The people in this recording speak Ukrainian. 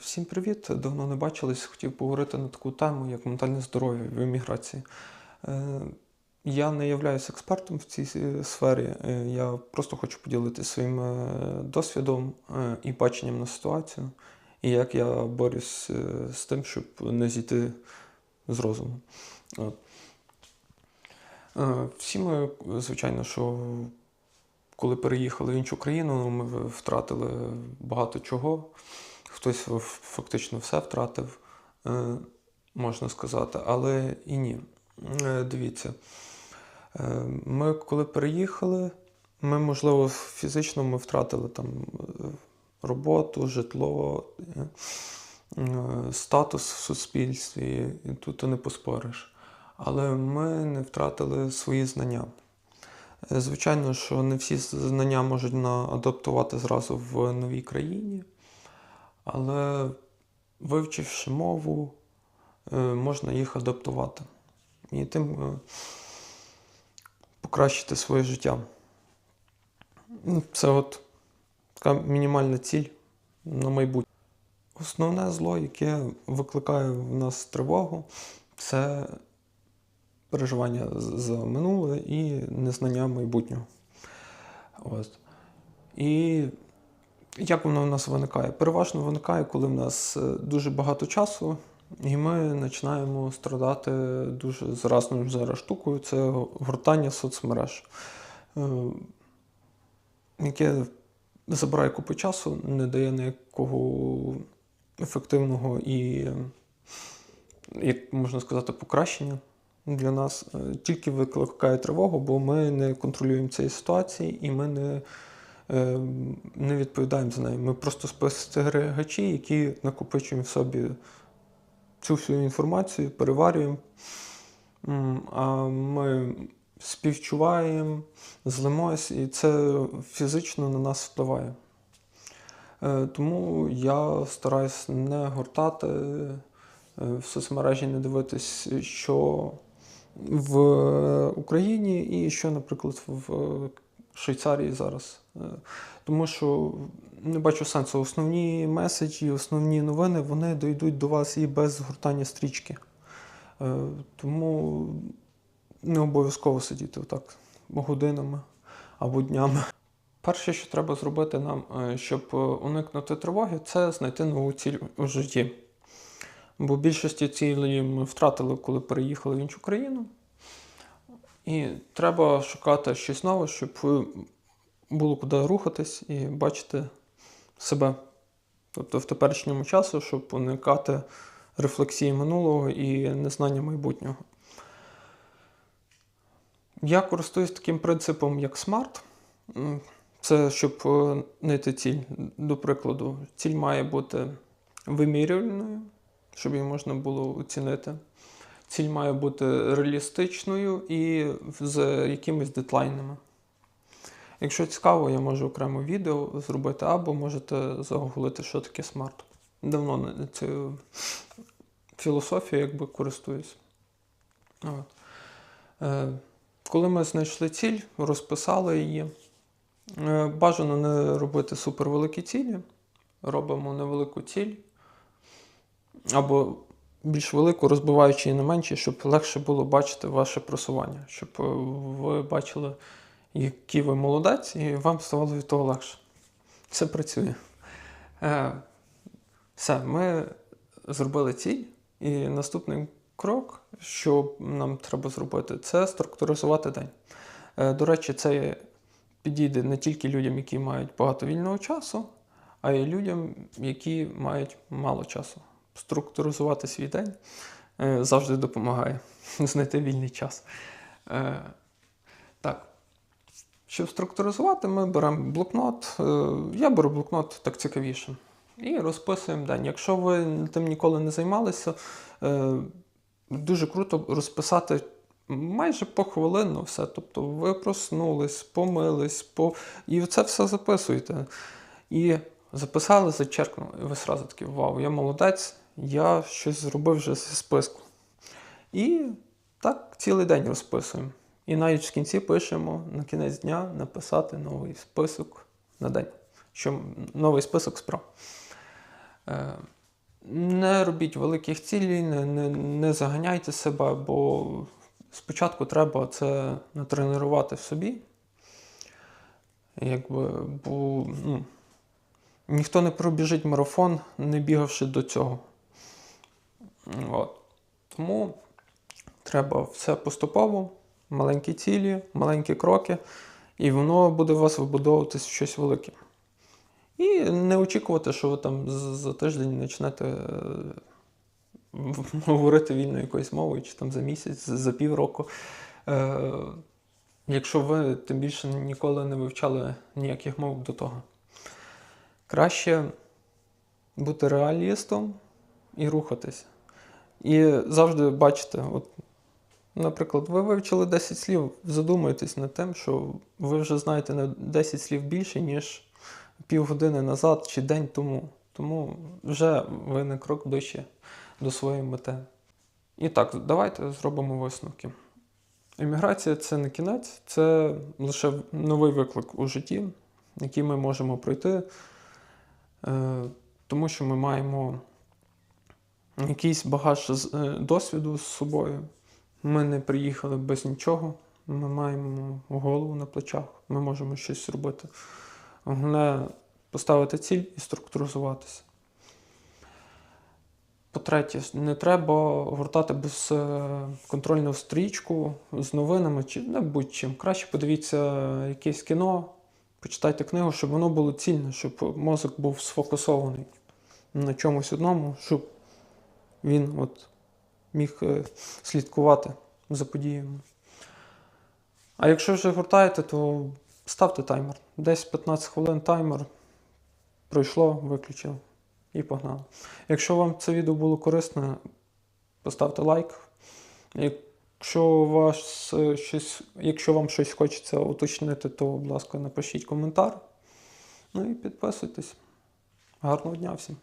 Всім привіт! Давно не бачились. Хотів поговорити на таку тему, як ментальне здоров'я в еміграції. Е, Я не являюсь експертом в цій сфері. Е, Я просто хочу поділитися своїм е, досвідом і баченням на ситуацію, і як я борюсь з тим, щоб не зійти з розуму. От. Всі ми, звичайно, що коли переїхали в іншу країну, ми втратили багато чого. Хтось фактично все втратив, е, можна сказати, але і ні. Е, Дивіться, е, ми коли переїхали, ми, можливо, фізично ми втратили там роботу, житло, статус в суспільстві, і тут ти не поспориш. Але ми не втратили свої знання. Звичайно, що не всі знання можуть адаптувати зразу в новій країні, але вивчивши мову, е, можна їх адаптувати і тим е, покращити своє життя. Ну, Це от така мінімальна ціль на майбутнє. Основне зло, яке викликає в нас тривогу, це переживання за минуле і незнання майбутнього. От. І як воно в нас виникає? Переважно виникає, коли в нас е, дуже багато часу, і ми починаємо страдати дуже заразною зараз штукою це гортання соцмереж, е, яке забирає купу часу, не дає ніякого ефективного і, як можна сказати, покращення для нас. Е, Тільки викликає тривогу, бо ми не контролюємо цієї ситуації і ми не не відповідаємо за неї. Ми просто спостерігачі, які накопичуємо в собі цю всю інформацію, переварюємо, а ми співчуваємо, злимось, і це фізично на нас впливає. Е, Тому я стараюсь не гортати е, в соцмережі, не дивитись, що в Україні і що, наприклад, в Швейцарії зараз. Е, Тому що не бачу сенсу. Основні меседжі, основні новини вони дійдуть до вас і без згортання стрічки. Е, Тому не обов'язково сидіти отак годинами або днями. Перше, що треба зробити нам, е, щоб уникнути тривоги, це знайти нову ціль у житті. Бо більшості цілей ми втратили, коли переїхали в іншу країну. І треба шукати щось нове, щоб було куди рухатись і бачити себе. Тобто в теперішньому часу, щоб уникати рефлексії минулого і незнання майбутнього. Я користуюсь таким принципом, як. М, Це щоб е, знайти ціль. До прикладу, ціль має бути вимірювальною, щоб її можна було оцінити. Ціль має бути реалістичною і з якимись дедлайнами. Якщо цікаво, я можу окремо відео зробити, або можете загуглити, що таке смарт. Давно цією філософією якби користуюсь. От. Е, коли ми знайшли ціль, розписали її. Е, бажано не робити супервеликі цілі. Робимо невелику ціль. Або більш велику, розбиваючи її на менші, щоб легше було бачити ваше просування, щоб е, ви бачили, який ви молодець, і вам ставало від того легше. Це працює. Е, все, ми зробили ціль, і наступний крок, що нам треба зробити, це структуризувати день. Е, До речі, це підійде не тільки людям, які мають багато вільного часу, а й людям, які мають мало часу. Структуризувати свій день е, завжди допомагає знайти вільний час. Е, Так. Щоб структуризувати, ми беремо блокнот. Е, Я беру блокнот так цікавіше. І розписуємо день. Якщо ви тим ніколи не займалися, дуже круто розписати майже похвилинно все. Тобто ви проснулись, помились, по... і це все записуєте. І записали, зачеркнули. І ви одразу такі, вау, я молодець, я щось зробив вже зі списку. І так цілий день розписуємо. І навіть в кінці пишемо на кінець дня написати новий список на день. Що новий список справ. Е, Не робіть великих цілей, не, не, не заганяйте себе, бо спочатку треба це натренувати в собі. Якби, бо ну, ніхто не пробіжить марафон, не бігавши до цього. От. Тому треба все поступово, маленькі цілі, маленькі кроки, і воно буде у вас вибудовуватись в щось велике. І не очікувати, що ви там за тиждень почнете е, говорити вільно якоюсь мовою, чи там за місяць, за півроку. Е, Якщо ви тим більше ніколи не вивчали ніяких мов до того. Краще бути реалістом і рухатись. І завжди бачите, от, наприклад, ви вивчили 10 слів, задумайтесь над тим, що ви вже знаєте на 10 слів більше, ніж півгодини назад чи день тому. Тому вже ви на крок ближче до своєї мети. І так, давайте зробимо висновки. Еміграція це не кінець, це лише новий виклик у житті, який ми можемо пройти, е, тому що ми маємо якийсь багаж е, досвіду з собою. Ми не приїхали без нічого. Ми маємо голову на плечах, ми можемо щось зробити. Головне поставити ціль і структуризуватися. По-третє, не треба гортати безконтрольну стрічку з новинами чи не будь-чим. Краще подивіться якесь кіно, почитайте книгу, щоб воно було цільне, щоб мозок був сфокусований на чомусь одному, щоб він от міг е, слідкувати за подіями. А якщо вже гуртаєте, то ставте таймер. Десь 15 хвилин таймер. Пройшло, виключив і погнали. Якщо вам це відео було корисне, поставте лайк. Якщо, вас е, щось, якщо вам щось хочеться уточнити, то, будь ласка, напишіть коментар. Ну і підписуйтесь. Гарного дня всім!